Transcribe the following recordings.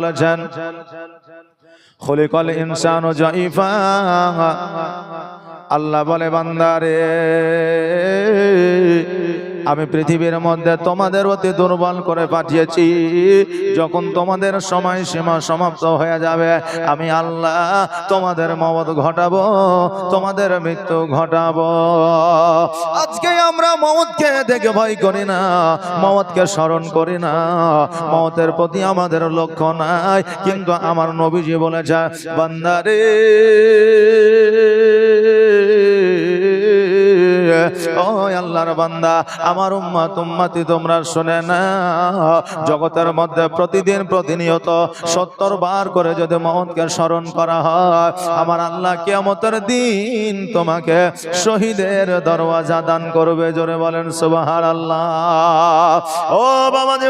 বলেছেন খলিকল ইনসান জাইফা আল্লাহ বলে বান্দারে আমি পৃথিবীর মধ্যে তোমাদের অতি দুর্বল করে পাঠিয়েছি। যখন তোমাদের সময় সীমা সমাপ্ত হয়ে যাবে, আমি আল্লাহ তোমাদের মমত ঘটাবো, তোমাদের মৃত্যু ঘটাবো। আজকে আমরা মমতকে দেখে ভয় করি না মমতকে স্মরণ করি না। মমতের প্রতি আমাদের লক্ষ্য নাই, কিন্তু আমার নবীজি বলেছে বান্দারে ও আল্লাহর বান্দা, আমার উম্মাত, উম্মাতি তোমরা শুনে না জগতের মধ্যে প্রতিদিন প্রতিনিয়ত সত্তর বার করে যদি মহৎকে স্মরণ করা হয়, আমার আল্লাহ কিয়ামতের দিন তোমাকে শহীদের দরওয়াজা দান করবে। জোরে বলেন সুবাহার আল্লাহ ও বাবা যে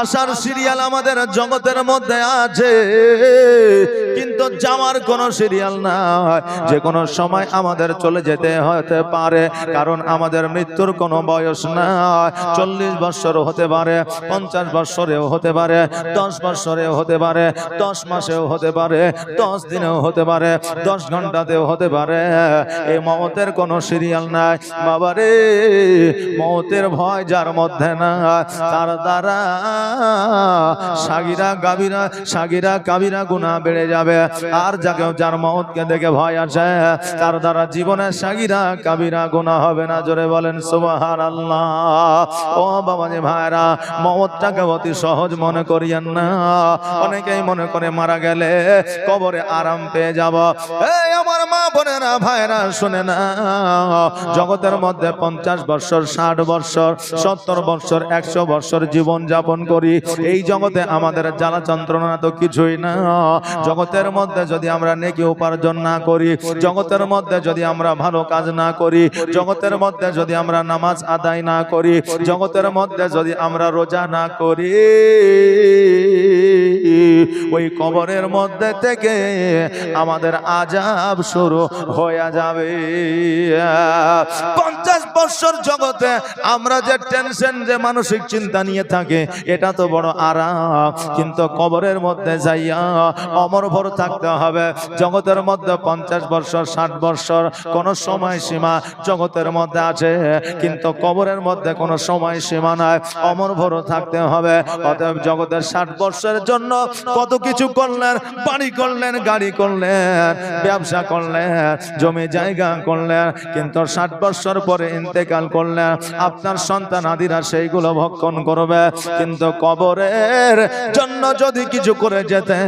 আশার সিরিয়াল আমাদের জগতের মধ্যে আছে, কিন্তু যাওয়ার কোনো সিরিয়াল নাই। যে কোনো সময় আমাদের চলে যেতে হতে পারে, কারণ আমাদের মৃত্যুর কোনো বয়স নাই। চল্লিশ বৎসর হতে পারে, পঞ্চাশ বৎসরেও হতে পারে, দশ বৎসরেও হতে পারে, দশ মাসেও হতে পারে, দশ দিনেও হতে পারে, দশ ঘন্টাতেও হতে পারে। এই মমতের কোনো সিরিয়াল নাই। বাবারে মমতের ভয় যার মধ্যে না তার দ্বারা সাগিরা গাবিরা সাগিরা কাবিরা গুণা বেড়ে যাবে। আর যাকে, যার মহৎকে দেখে ভয় আসে, তার দ্বারা জীবনে সাগিরা কাবিরা গুণা হবে না। জোরে বলেন সুবাহার আল্লাহ ও বাবা যে ভাইরা মমতটাকে অতি সহজ মনে করিয়েন না। অনেকেই মনে করে মারা গেলে কবরে আরাম পেয়ে যাব। এই আমার মা বোনেরা, ভাইরা, শুনে না। জগতের মধ্যে পঞ্চাশ বৎসর, ষাট বৎসর, সত্তর বৎসর, একশো বৎসর জীবন যাপন করি। এই জগতে আমাদের জ্বালা যন্ত্রণা তো কিছুই না। জগতের মধ্যে যদি আমরা নেকি উপার্জন না করি, জগতের মধ্যে যদি আমরা ভালো কাজ না করি। জগতের মধ্যে যদি আমরা নামাজ আদায় না করি, জগতের মধ্যে যদি আমরা রোজা না করি, ওই কবরের মধ্যে থেকে আমাদের আজাব শুরু হয়ে যাবে। পঞ্চাশ বৎসর জগতে আমরা যে টেনশন, যে মানসিক চিন্তা নিয়ে থাকে, এটা তো বড় আরাম। কিন্তু কবরের মধ্যে যাইয়া অমর ভর থাকতে হবে। জগতের মধ্যে পঞ্চাশ বৎসর ষাট বৎসর কোন সময় সীমা জগতের মধ্যে আছে, কিন্তু কবরের মধ্যে কোনো সময় সীমা নাই। অমর ভর থাকতে হবে। অতএব জগতের ষাট বর্ষের জন্য কত কিছু করলেন, বাড়ি করলেন, গাড়ি করলেন, ব্যবসা করলেন, জমি জায়গা করলেন, কিন্তু ষাট বৎসর পরে ইন্তেকাল করলেন। আপনার সন্তান আদিরা সেইগুলো ভক্ষণ করবে। কিন্তু কবরের জন্য যদি কিছু করে যেতে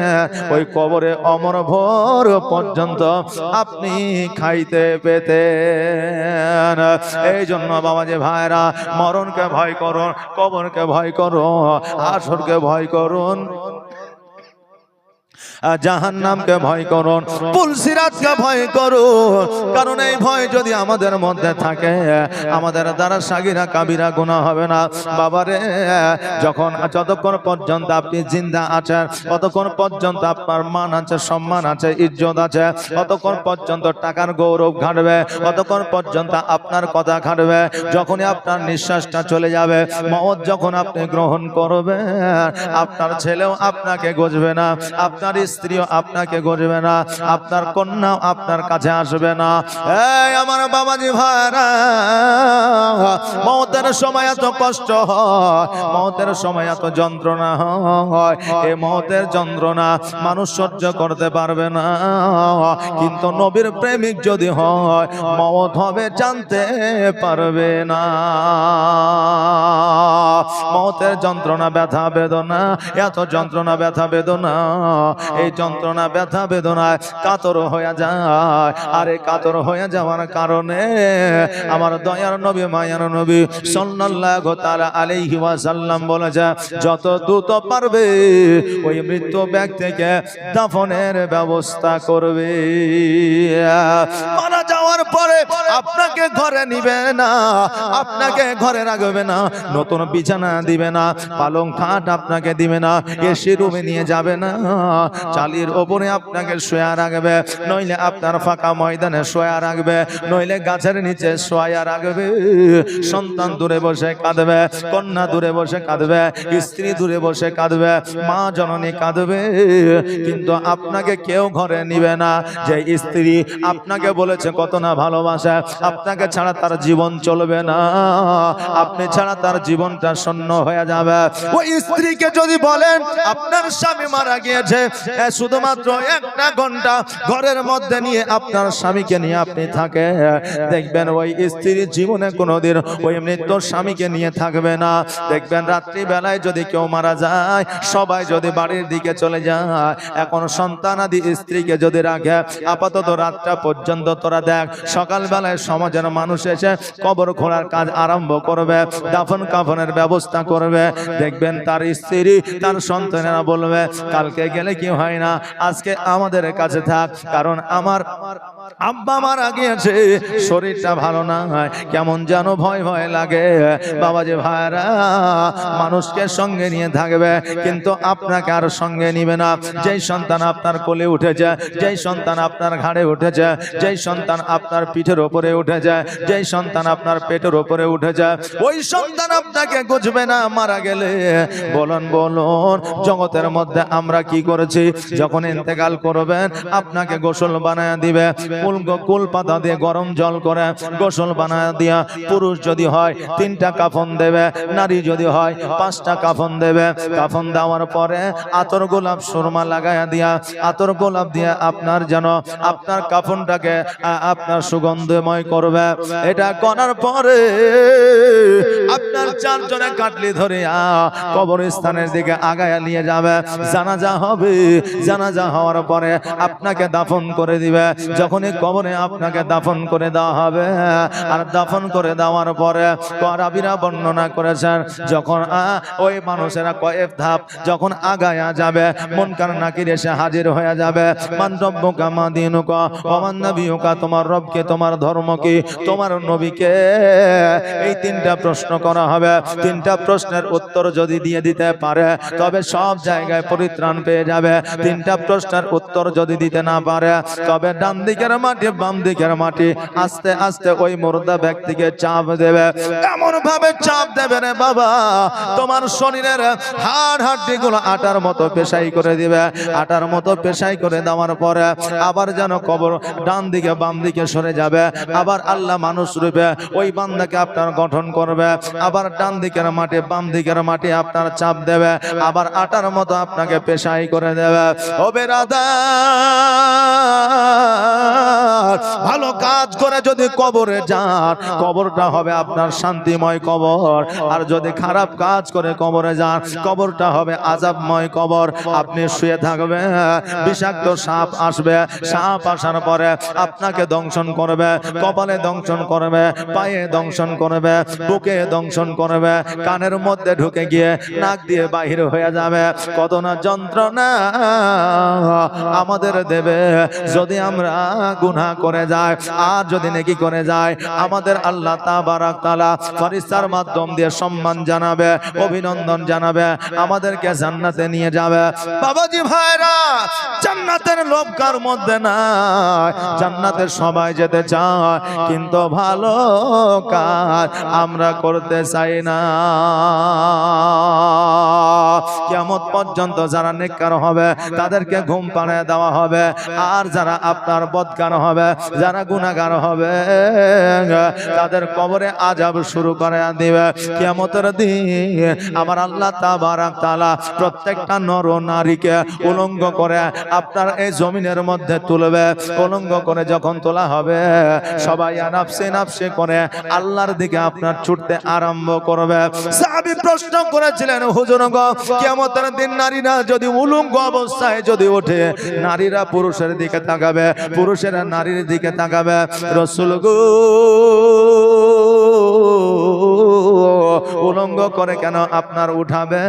ওই কবরে অমর ভোর পর্যন্ত আপনি খাইতে পেতেন এই জন্য বাবা যে ভাইরা, মরণকে ভয় করুন, কবরকে ভয় করুন, আসরকে ভয় করুন। জাহান নামকে ভয় করুন। পুলসিরাতকে ভয় করুন। কারণ এই ভয় যদি আমাদের মধ্যে থাকে, আমাদের দ্বারা সাগিরা কাবিরা গুণা হবে না। বাবারে, যখন, যতক্ষণ পর্যন্ত আপনি জিন্দা আছেন, ততক্ষণ পর্যন্ত আপনার মান আছে, সম্মান আছে, ইজ্জত আছে, ততক্ষণ পর্যন্ত টাকার গৌরব ঘাটবে, ততক্ষণ পর্যন্ত আপনার কথা ঘাটবে, যখনই আপনার নিঃশ্বাসটা চলে যাবে মত যখন আপনি গ্রহণ করবেন, আপনার ছেলেও আপনাকে গজবে না, আপনার স্ত্রীও আপনাকে গজবে না, আপনার কন্যাও আপনার কাছে আসবে না। এই আমার বাবাজি ভাইরা, মতের সময় এত কষ্ট হয়, মতের সময় এত যন্ত্রণা হয়। এই মতের যন্ত্রণা মানুষ সহ্য করতে পারবে না। কিন্তু নবীর প্রেমিক যদি হয়, মত হবে জানতে পারবে না। মতের যন্ত্রণা, ব্যথা, বেদনা, এত যন্ত্রণা, ব্যথা, বেদনা এই যন্ত্রণা, ব্যথা, বেদনায় কাতর হয়ে যায়। আর এই কাতর হয়ে যাওয়ার কারণে আমার দয়ার নবী, মায়ার নবী সাল্লাল্লাহু তাআলা সাল্লাম বলে যায় যত দ্রুত পারবে ওই মৃত্যু ব্যক্তিকে দাফনের ব্যবস্থা করবে। মারা পরে আপনাকে ঘরে নিবে না, আপনাকে ঘরে রাখবে না, নতুন বিছানা দিবে না, পালং খাট আপনাকে দিবে না, এসি রুমে নিয়ে যাবে না, চালির ওপরে আপনাকে শোয়া রাখবে, নইলে আপনার ফাঁকা ময়দানে শোয়া রাখবে, নইলে গাছের নিচে শোয়া রাখবে, সন্তান দূরে বসে কাঁদবে, কন্যা দূরে বসে কাঁদবে, স্ত্রী দূরে বসে কাঁদবে, মা জননী কাঁদবে, কিন্তু আপনাকে কেউ ঘরে নিবে না, যে স্ত্রী আপনাকে বলেছে কত না ভালোবাসে আপনাকে ছাড়া তার জীবন চলবে না। আপনি ছাড়া তার জীবনটা শূন্য হয়ে যাবে। ওই স্ত্রীকে যদি বলেন, আপনার স্বামী মারা গিয়েছে শুধুমাত্র একটা ঘণ্টা ঘরের মধ্যে নিয়ে আপনার স্বামীকে নিয়ে আপনি থাকে দেখবেন ওই স্ত্রীর জীবনে কোনোদিন ওই মৃত্যুর স্বামীকে নিয়ে থাকবে না। দেখবেন রাত্রি বেলায় যদি কেউ মারা যায়, সবাই যদি বাড়ির দিকে চলে যায়, এখন সন্তানাদি স্ত্রীকে যদি রাখে, আপাতত রাতটা পর্যন্ত তোরা দেখ সকাল বেলায় সমাজের মানুষ এসে কবর খোলার কাজ আরম্ভ করবে, দাফন কাফনের ব্যবস্থা করবে। দেখবেন তার স্ত্রী, তার সন্তানেরা বলবে, কালকে গেলে কি হয় না? আজকে আমাদের কাছে থাক, কারণ আমার আব্বা মারা গিয়েছে। শরীরটা ভালো না কেমন যেন ভয় ভয় লাগে। বাবা যে ভাইরা মানুষকে সঙ্গে নিয়ে থাকবে, কিন্তু আপনাকে আর সঙ্গে নিবে না। যেই সন্তান আপনার কোলে উঠেছে, যেই সন্তান আপনার ঘাড়ে উঠেছে, যেই সন্তান আপনার পিঠের ওপরে উঠেছে, যেই সন্তান আপনার পেটের ওপরে উঠেছে, ওই সন্তান আপনাকে গুজবে না মারা গেলে। বলুন বলুন, জগতের মধ্যে আমরা কি করেছি? যখন ইন্তেকাল করবেন, আপনাকে গোসল বানায় দিবে। কুল কুল পাতা দিয়ে গরম জল করে গোসল বানায় দিয়া পুরুষ যদি হয় তিনটা কাফন দেবে, নারী যদি হয় পাঁচটা কাফন দেবে। কাফন দেওয়ার পরে আতর গোলাপ সুরমা লাগাইয়া দিয়া, আতর গোলাপ দিয়ে আপনার যেন আপনার কাফনটাকে আপনার সুগন্ধময় করবে। এটা করার পরে আপনার চারজনে কাটলি ধরে কবরস্থানের দিকে আগায়া নিয়ে যাবে। জানাজা হবে। জানাজা হওয়ার পরে আপনাকে দাফন করে দিবে। যখনই কবরে আপনাকে দাফন করে দেওয়া হবে। আর দাফন করে দেওয়ার পরে করাবিরা বর্ণনা করেছেন, যখন ওই মানুষেরা কয়েক ধাপ যখন আগায়া যাবে মন কার নাকির এসে হাজির হয়ে যাবে। মানরব্য কামা দিনুকা তোমার রবকে, তোমার ধর্ম কি তোমার নবীকে। এই তিনটা প্রশ্ন করা হবে। তিনটা প্রশ্নের উত্তর যদি দিয়ে দিতে পারে, তবে সব জায়গায় পরিত্রাণ পেয়ে যাবে। তিনটা প্রশ্নের উত্তর যদি দিতে না পারে, তবে ডান দিকের মাটি বাম দিকের মাটি আস্তে আস্তে ওই মুর্দা ব্যক্তিকে চাপ দেবে। এমন ভাবে চাপ দেবে রে বাবা, তোমার শরীরের হাড় হাড্ডি গুলো আটার মতো পেশাই করে দিবে। আটার মতো পেশাই করে দেওয়ার পরে আবার যেন কবর ডান দিকে, বাম দিকে সরে যাবে। আবার আল্লাহ মানুষ রূপে ওই বান্দাকে আপনার গঠন করবে। আবার ডান দিকের মাটি বাম দিকের মাটি আপনার চাপ দেবে। আবার আটার মতো আপনাকে পেশাই করে দেবে। ও বেরাদা ভালো কাজ করে যদি কবরে যান, কবরটা হবে আপনার শান্তিময় কবর। আর যদি খারাপ কাজ করে কবরে যান, কবরটা হবে আজাবময় কবর। আপনি শুয়ে থাকবেন, বিষাক্ত সাপ আসবে। সাপ আসার পরে আপনাকে দংশন করবে, কপালে দংশন করবে, পায়ে দংশন করবে, বুকে দংশন করবে, কানের মধ্যে ঢুকে গিয়ে নাক দিয়ে বাহির হয়ে যাবে। কত না যন্ত্রণা আমাদের দেবে। যদি আমরা গুনাহ করে যায়, আর যদি নেকি করে যায়, আমাদের আল্লাহ তাবারাক তাআলা ফেরেশতার মাধ্যম দিয়ে সম্মান জানাবে, অভিনন্দন জানাবে, আমাদেরকে জান্নাতে নিয়ে যাবে। বাবাজি ভাইরা, জান্নাতের লোভ কার মধ্যে নাই? জান্নাতের সবাই যেতে চায়, কিন্তু ভালো কাজ আমরা করতে চাই না। কিয়ামত পর্যন্ত যারা নিকার হবে, তাদেরকে ঘুম পাড়ায় দেওয়া হবে। আর যারা আপনার বদকার হবে, যারা গুণাগার হবে, তাদের কবরে আজাব শুরু করে দিবে। কিয়ামতের দিন আমার আল্লাহ তাআলা প্রত্যেকটা নর নারীকে উলঙ্গ করে আপনার এই জমিনের মধ্যে তুলবে। উলঙ্গ করে যখন তোলা হবে, সবাই নাফসে নাফসে করে আল্লাহর দিকে আপনার ছুটতে আরম্ভ করবে। প্রশ্ন করেছিলেন, হুজুর কিয়ামতের দিন নারীরা যদি উলুঙ্গ অবস্থায় যদি ওঠে, নারীরা পুরুষের দিকে তাকাবে, পুরুষেরা নারীর দিকে তাকাবে। রসুল গো উলঙ্গ করে কেন আপনার উঠাবে?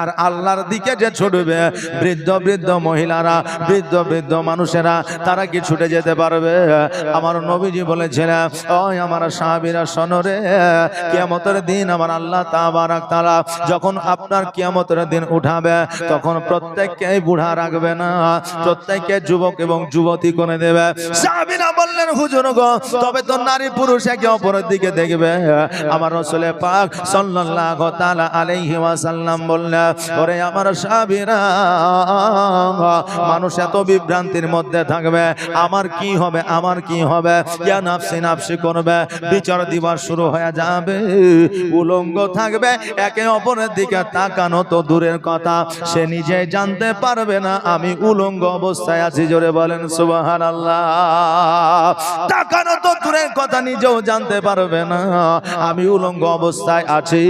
আর আল্লাহর দিকে যে ছুটবে, বৃদ্ধ বৃদ্ধ মহিলারা, বৃদ্ধ বৃদ্ধ মানুষেরা, তারা কি ছুটে যেতে পারবে? আমার নবীজি বলেছিলেন, ওই আমার সাহাবীরা শোনরে কিয়ামতের দিন আমার আল্লাহ তাবারাক তাআলা যখন আপনার কিয়ামতের দিন উঠাবে, তখন প্রত্যেককে বুড়া রাখবে না, প্রত্যেককে যুবক এবং যুবতী করে দেবে। সাহাবীরা বললেন, হুজুর গো, তবে তো নারী পুরুষ একে অপরের দিকে দেখবে। আমার রসুলের পাক সাল্লাল্লাহু তাআলা আলাইহি ওয়াসাল্লাম বললেন, ওরে আমার সাহাবীরা, মানুষ এত বিভ্রান্তির মধ্যে থাকবে, আমার কি হবে, আমার কি হবে? ইয়া নাফসি নাফসি করবে, বিচার দিবার শুরু হয়ে যাবে, উলঙ্গ থাকবে, একে অপরের দিকে তাকানো তো দূরের কথা, সে নিজে জানতে পারবে না, আমি উলঙ্গ অবস্থায় আছি, জোরে বলেন, সুবহানাল্লাহ। তাকানো তো দূরের কথা, নিজেও জানতে পারবে না, আমি উলঙ্গ অবস্থায় আছি।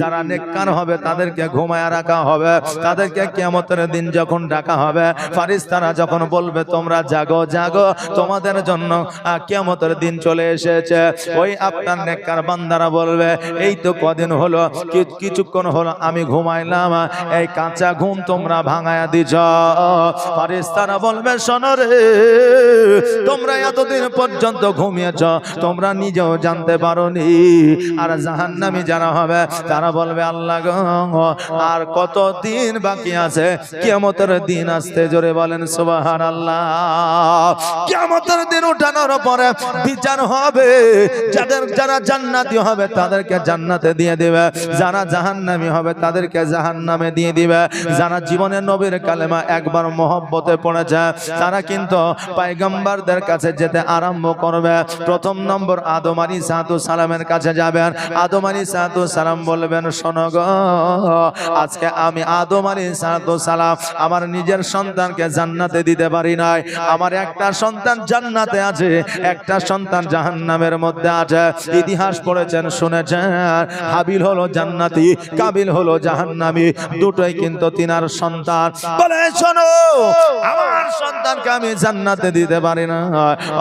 যারা নেককার হবে তাদেরকে ঘুমায় রাখা হবে। তাদেরকে কিয়ামতের দিন যখন ডাকা হবে ফারিস্তারা যখন বলবে তোমরা জাগো জাগো তোমাদের জন্য আহ, কিয়ামতের দিন চলে এসেছে। ওই আপনার নেককার বান্দারা বলবে এই তো কদিন হলো কিছুক্ষণ হলো আমি ঘুমাইলাম। এই কাঁচা ঘুম তোমরা ভাঙায়া দিছ। ফারিস্তারা বলবে শোনো রে তোমরা এতদিন পর্যন্ত ঘুমিয়েছ তোমরা নিজেও জানতে পারোনি। আর জাহান্নামী যারা হবে। তারা বলবে, আল্লাহ গো, আর কত দিন বাকি আছে? কিয়ামতের দিন আসতে জোরে বলেন সুবাহান আল্লাহ কিয়ামতের দিন উঠানোর পরে বিচার হবে। যাদের যারা জান্নাতি হবে, তাদেরকে জান্নাতে দিয়ে দিবে। যারা জাহান্নামী হবে, তাদেরকে জাহান্নামে দিয়ে দিবে। যারা জীবনে নবীর কালেমা একবার মহব্বতে পড়েছে, তারা কিন্তু পাইগাম্বারদের কাছে যেতে আরম্ভ করবে। প্রথম নম্বর আদম আলী সাহাতু সালামের কাছে যাবেন। আদম আলী সাহাতু সালাম বলবেন শোনো আজকে আমি আদম আলী সাহাতু সালাম আমার নিজের সন্তানকে জান্নাতে দিতে পারি নাই। আমার একটা সন্তান জান্নাতে আছে একটা সন্তান জাহান্নামের মধ্যে আছে। ইতিহাস পড়েছেন শুনেছেন হাবিল হলো জান্নাতি কাবিল হলো জাহান্নামী দুটোই কিন্তু তিনার সন্তান। বলে শোনো আমার সন্তানকে আমি জান্নাতে দিতে পারি না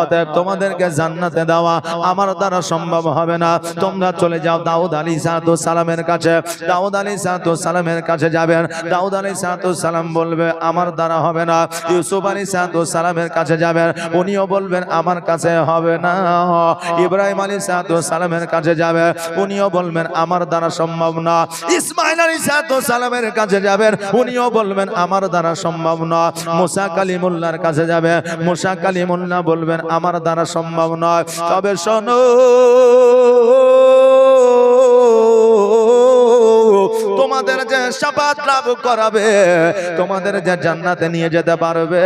অতএব তোমাদেরকে জান্নাতে দেওয়া আমার দ্বারা সম্ভব হবে না। তোমরা চলে যাও, দাউদ আলী সাহাতু সালামের কাছে। দাউদ আলী সাহাতু সালামের কাছে যাবেন। দাউদ আলী সাহাতু সালাম বলবে, আমার দ্বারা হবে না। ইউসুফ আলী সাহাতু সালামের কাছে যাবেন। উনিও বলবেন, আমার কাছে হবে না। ইব্রাহিম আলী সাহাতু সালামের কাছে যাবে। উনিও বলবেন, আমার দ্বারা সম্ভব না। ইসমাইল আলী সাহাতু সালামের কাছে যাবেন। উনিও বলবেন, আমার দ্বারা সম্ভব না। মুসা কালিমুল্লাহর কাছে যাবে। মুসা কালিমুল্লাহ বলবেন, আমার দ্বারা সম্ভব নয়। তবে শোনো তোমাদের লাভ করাবে। তোমাদের যে জান্নাতে নিয়ে যেতে পারবে,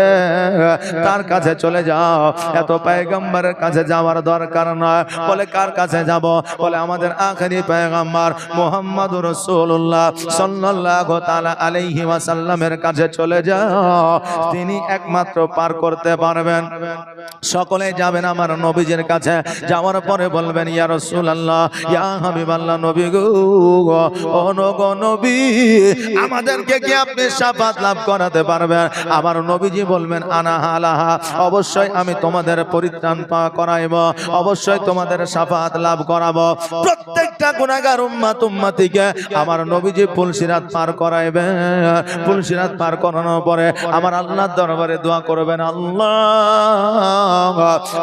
তার কাছে চলে যাও। এত পায়গম্বরের কাছে যাওয়ার দরকার নয়। বলে, কার কাছে যাব? বলে, আমাদের আখেরি পায়গম্বর মোহাম্মদ রসুল্লাহ সাল্লাল্লাহু তাআলা আলাইহি ওয়াসাল্লামের কাছে চলে যাও। তিনি একমাত্র পার করতে পারবেন। সকলে যাবেন আমার নবীজির কাছে। যাওয়ার পরে বলবেন, ইয়া রাসূলুল্লাহ, ইয়া হাবিবাল্লাহ নবী গো নবী। আমাদেরকে কি আপনি শাফাত লাভ করাতে পারবেন? আমার নবীজি বলবেন, আনা হালাহা। অবশ্যই আমি তোমাদের পরিত্রাণ করাইব, অবশ্যই তোমাদের শাফাত লাভ করাবো। প্রত্যেকটা গুনাহগার উম্মাত উম্মতিকে আমার নবীজি ফুলসিরাত পার করাইবে। ফুলসিরাত পার করানোর পরে আমার আল্লাহর দরবারে দোয়া করবেন, আল্লাহ,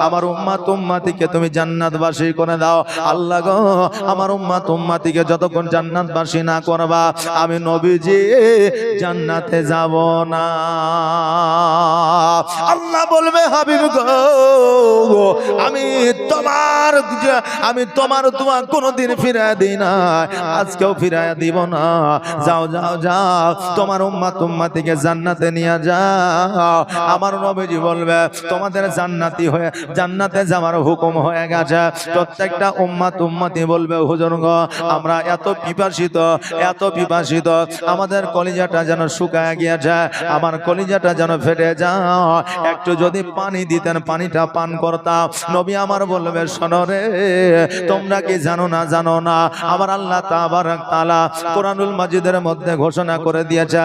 আমার উম্মাত উম্মাতিকে তুমি জান্নাতবাসী করে দাও। আল্লাহ গো, আমার উম্মাত উম্মাতিকে যতক্ষণ জান্নাতবাসী না করবা আমি নবীজি, জান্নাতে যাব না। আল্লাহ বলবে, হাবিব গো, আমি তোমার আমি তোমার দোয়া কোনোদিন ফিরায় দিই না। আজকেও ফিরায় দিব না। যাও যাও যাও, তোমার উম্মাত উম্মাতিকে জান্নাতে নিয়ে যাও। আমার নবীজি বলবে, তোমাদের জান্নাতি হয়ে, জান্নাতে যাওয়ার হুকুম হয়ে গেছে। প্রত্যেকটা উম্মা তুম্মাতি বলবে, হুজুর গো, আমরা এত পিপাসিত এত পিপাসিত আমাদের কলিজাটা যেন শুকায় গিয়েছে আমার কলিজাটা যেন ফেটে যাও একটু যদি পানি দিতেন, পানিটা পান করতাম। নবী আমার বলবে, শোনো রে, তোমরা কি জানো না জানো না? আমার আল্লাহ তাবারক তাআলা কোরআনুল মাজিদের মধ্যে ঘোষণা করে দিয়েছে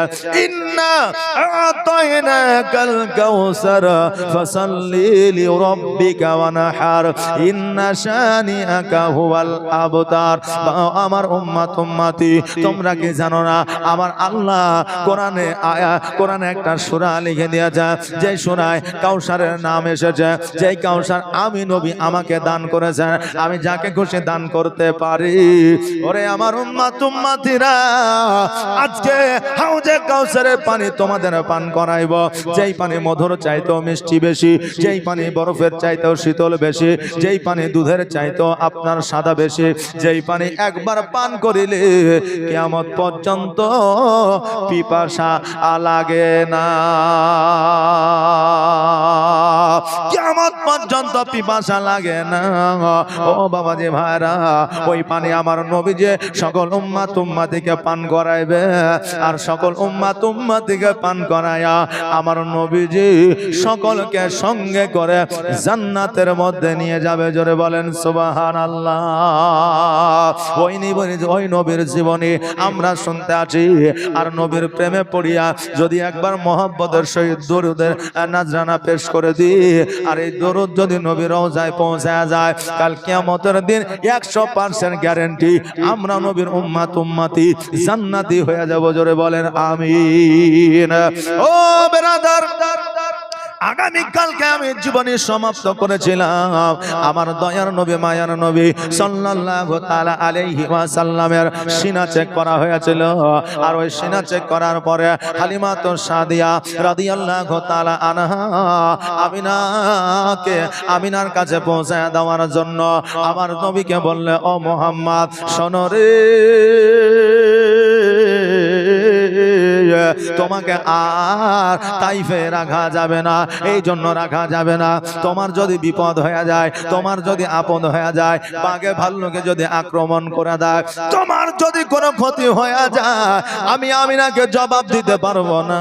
আমার উম্মাত, উম্মতি, তোমরা কি জানো না আমার আল্লাহ কোরআনে আয়া, কোরআনে একটা সূরা লিখে দিয়েছে। যে সূরায় কাউসারের নাম এসেছে, যেই কাউসার আমি নবী আমাকে দান করেছেন, আমি যাকে খুশি দান করতে পারি। ওরে আমার উম্মাত উম্মাতিরা, আজকে হাউজে কাউসারের পানি তোমাদের পান করাইব। যেই পানি মধুর চাইতেও মিষ্টি বেশি, যেই পানি বরফের চাইতেও শীতল বেশি, যেই পানি দুধের চাইতেও আপনার সাদা বেশি, যেই পানি একবার পান করিলে কিয়ামত পর্যন্ত পিপাসা লাগে না। কিয়ামত পর্যন্ত পিপাসা লাগে না। ও বাবা যে ভাইরা, ওই পানি আমার নবী যে সকল উম্মা তুম্মা থেকে পান করাইবে আর সকল উম্মা তুম্মা থেকে পান করায়া আমার নবীজি সকলকে সঙ্গে করে জান্নাতের মধ্যে নিয়ে যাবে। জোরে বলেন সুবাহান আল্লাহ ওই নিবনি ওই নবীর জীবনী আমরা শুনতে আছি আর নবীর প্রেমে পড়িয়া যদি একবার মোহাম্মদের সহিত দরুদের নাজরানা পেশ করে দিই, আর এই দরুদ যদি নবীর রওজায় পৌঁছায় যায়, কাল কিয়ামতের দিন 100% গ্যারান্টি আমরা নবীর উম্মাত উম্মতি জান্নাতি হয়ে যাব, জোরে বলেন আমিন। ও বেরাদার আগামীকালকে আমি জীবনী সমাপ্ত করেছিলাম। আমার দয়ার নবী, মায়ার নবী সাল্লাল্লাহু তাআলা আলাইহি ওয়াসাল্লামের সিনা চেক করা হয়েছিল। আর ওই সিনা চেক করার পরে হালিমা তো সাদিয়া রাদিয়াল্লাহু তাআলা আনহা আমিনাকে, আমিনার কাছে পৌঁছায় দেওয়ার জন্য আমার নবীকে বললে, ও মোহাম্মদ, শোনো রে। তোমাকে আর তাইফে রাখা যাবে না এই জন্য রাখা যাবে না তোমার যদি বিপদ হয়ে যায় তোমার যদি আপদ হয়ে যায় বাঘে ভাল্লুকে যদি আক্রমণ করে দেয় তোমার যদি কোনো ক্ষতি হয়ে যায় আমি আমিনাকে জবাব দিতে পারব না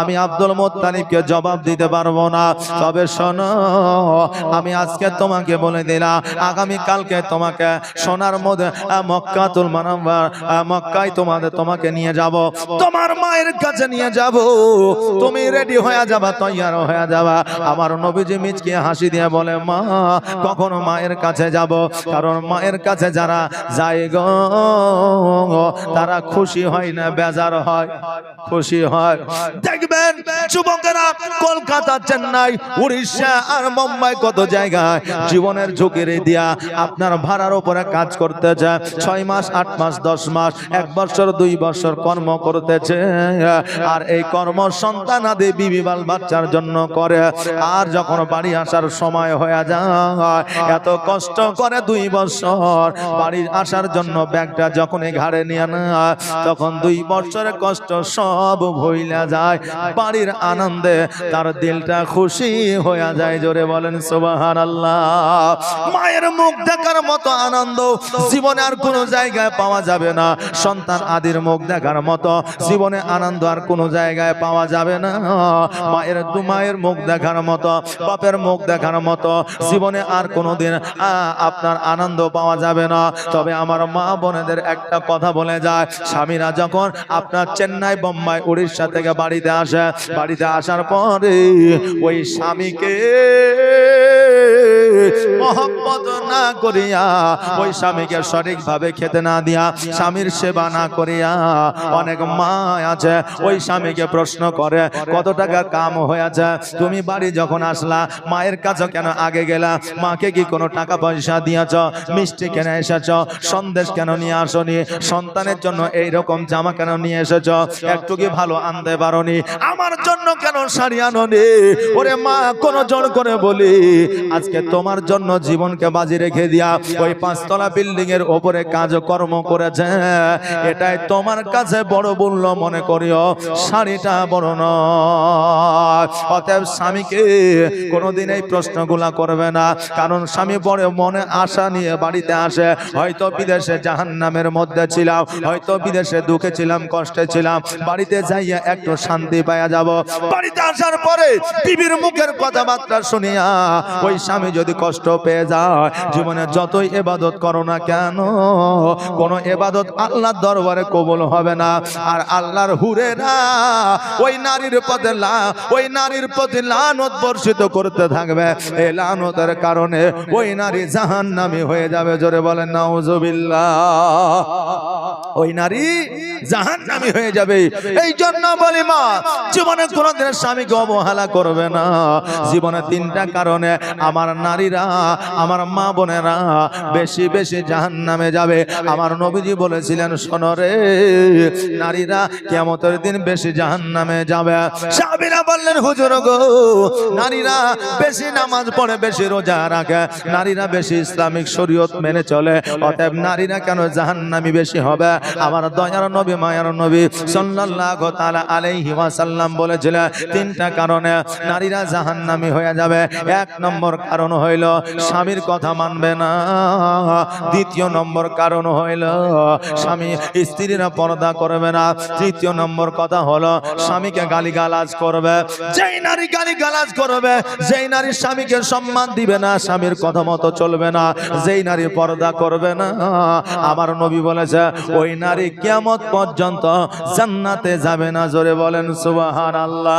আমি আব্দুল মোত্তালিবকে জবাব দিতে পারব না তবে শোনো আমি আজকে তোমাকে বলে দিলাম আগামী কালকে তোমাকে সোনার মধ্যে মক্কাতুল মানাম্বার মক্কায় তোমাদের তোমাকে নিয়ে যাব তোমার মায়ের কাছে নিয়ে যাব। তুমি রেডি হয়ে যাবা, তৈয়ার হয়ে যাবা। আমার নবীজি মিচকে হাসি দিয়ে বলে, মা, কখনো মায়ের কাছে যাব? কারণ মায়ের কাছে যারা যায় গো, তারা খুশি হয় না, বেজার হয়, খুশি হয়। দেখবেন যুবকেরা, কলকাতা, চেন্নাই, উড়িষ্যা আর মুম্বাই কত জায়গায়? জীবনের দিয়া আপনার ভাড়ার উপরে কাজ করতেছে। ছয় মাস, আট মাস, দশ মাস, এক বছর, দুই বছর কর্ম করতেছে। আর এই কর্ম সন্তান আদি বিবি বাচ্চার জন্য করে। আর যখন বাড়ি আসার সময় হয়ে যায়, এত কষ্ট করে দুই বছর। বাড়ি আসার জন্য ব্যাগটা যখন এই ঘাড়ে নিয়ে না তখন দুই বছরের কষ্ট সব ভইলা যায়। বাড়ির আনন্দে তার দিলটা খুশি হয়ে যায়। জোরে বলেন সুবাহান আল্লাহ মায়ের মুখ দেখার মতো আনন্দ জীবনে আর কোনো জায়গায় পাওয়া যাবে না। সন্তান আদির মুখ দেখার মতো জীবনে আনন্দ আর কোনো জায়গায় পাওয়া যাবে না। মায়ের দু মায়ের মুখ দেখার মতো বাপের মুখ দেখার মতো জীবনে আর কোনোদিন আহ, আপনার আনন্দ পাওয়া যাবে না। তবে আমার মা বোনেদের একটা কথা বলে যায় স্বামীরা যখন আপনার চেন্নাই বোম্বাই উড়িষ্যা থেকে বাড়িতে আসে বাড়িতে আসার পরে ওই স্বামীকে মহব্বত না করিয়া ওই স্বামীকে সঠিকভাবে খেতে না দিয়া স্বামীর সেবা না করিয়া অনেক মা আছে। ওই স্বামীকে প্রশ্ন করে, কত টাকা কাম হয়েছে? তুমি বাড়ি যখন আসলা, মায়ের কাছে কেন আগে গেলা? মাকে কি কোনো টাকা পয়সা দিয়েছ? মিষ্টি কেন এসেছ? সন্দেশ কেন নিয়ে আসনি? সন্তানের জন্য এই রকম জামা কেন নিয়ে এসেছ? একটু কি ভালো আনতে পারোনি? আমার জন্য কেন শাড়ি আনোনি? ওরে মা, কোনো জোর করে বলি, আজকে তোমার জন্য জীবনকে বাজি রেখে দিয়া ওই পাঁচতলা বিল্ডিং এর ওপরে কাজ কর্ম করেছে। এটাই তোমার কাছে বড় মূল্য মনে করিও, শাড়িটা বড় নয়। অতএব স্বামীকে কোনোদিন এই প্রশ্নগুলা করবে না, কারণ স্বামী পরে মনে আশা নিয়ে বাড়িতে আসে। হয়তো বিদেশে জাহান নামের মধ্যে ছিলাম, হয়তো বিদেশে দুঃখে ছিলাম, কষ্টে ছিলাম। বাড়িতে যাইয়া একটু শান্তি পাইয়া যাব। বাড়িতে আসার পরে টিভির মুখের কথাবার্তা শুনিয়া ওই স্বামী যদি কষ্ট পেয়ে যায়। জীবনে যতই এবাদত করো না কেন, কোন এবাদত আল্লাহর দরবারে কবুল হবে না। আর আল্লাহর হুরেরা ওই নারীর পথে ওই নারীর প্রতি লানত বর্ষিত করতে থাকবে। এই লানতের কারণে ওই নারী জাহান্নামী হয়ে যাবে। জোরে বলেন, নাউজুবিল্লাহ। ওই নারী জাহান্নামী হয়ে যাবে। এই জন্য বলি মা, জীবনে কোনোদিন স্বামীকে অবহেলা করবে না। জীবনে তিনটা কারণে আমার নারীরা, আমার মা বোনেরা বেশি বেশি জাহান্নামে যাবে। আমার নবীজি বলেছিলেন শোনরে নারীরা কেমতের দিন বেশি জাহান্নামে যাবে। সাবিরা বললেন, হুজুর গো, নারীরা বেশি নামাজ পড়ে, বেশি রোজা রাখে। নারীরা বেশি ইসলামিক শরীয়ত মেনে চলে। অতএব নারীরা কেন জাহান্নামী বেশি হবে? আমার দয়ার নবী, মায়ার নবী সাল্লাল্লাহু তাআলা আলাইহি ওয়াসাল্লাম বলেছিলেন, তিনটা কারণে নারীরা জাহান্নামী হয়ে যাবে। এক নম্বর কারণ হইল, স্বামীর কথা মানবে না। দ্বিতীয় নম্বর কারণ হইল, স্বামী স্ত্রীরা পর্দা করবে না। তৃতীয় নম্বর কথা হলো, স্বামীকে গালিগালাজ করবে। যেই নারী গালিগালাজ করবে, যেই নারী স্বামীকে সম্মান দিবে না, স্বামীর কথা মতো চলবে না। যেই নারী পর্দা করবে না, আমার নবী বলেছে, ওই নারী কিয়ামত পর্যন্ত জান্নাতে যাবে না। জোরে বলেন, সুবহানাল্লাহ।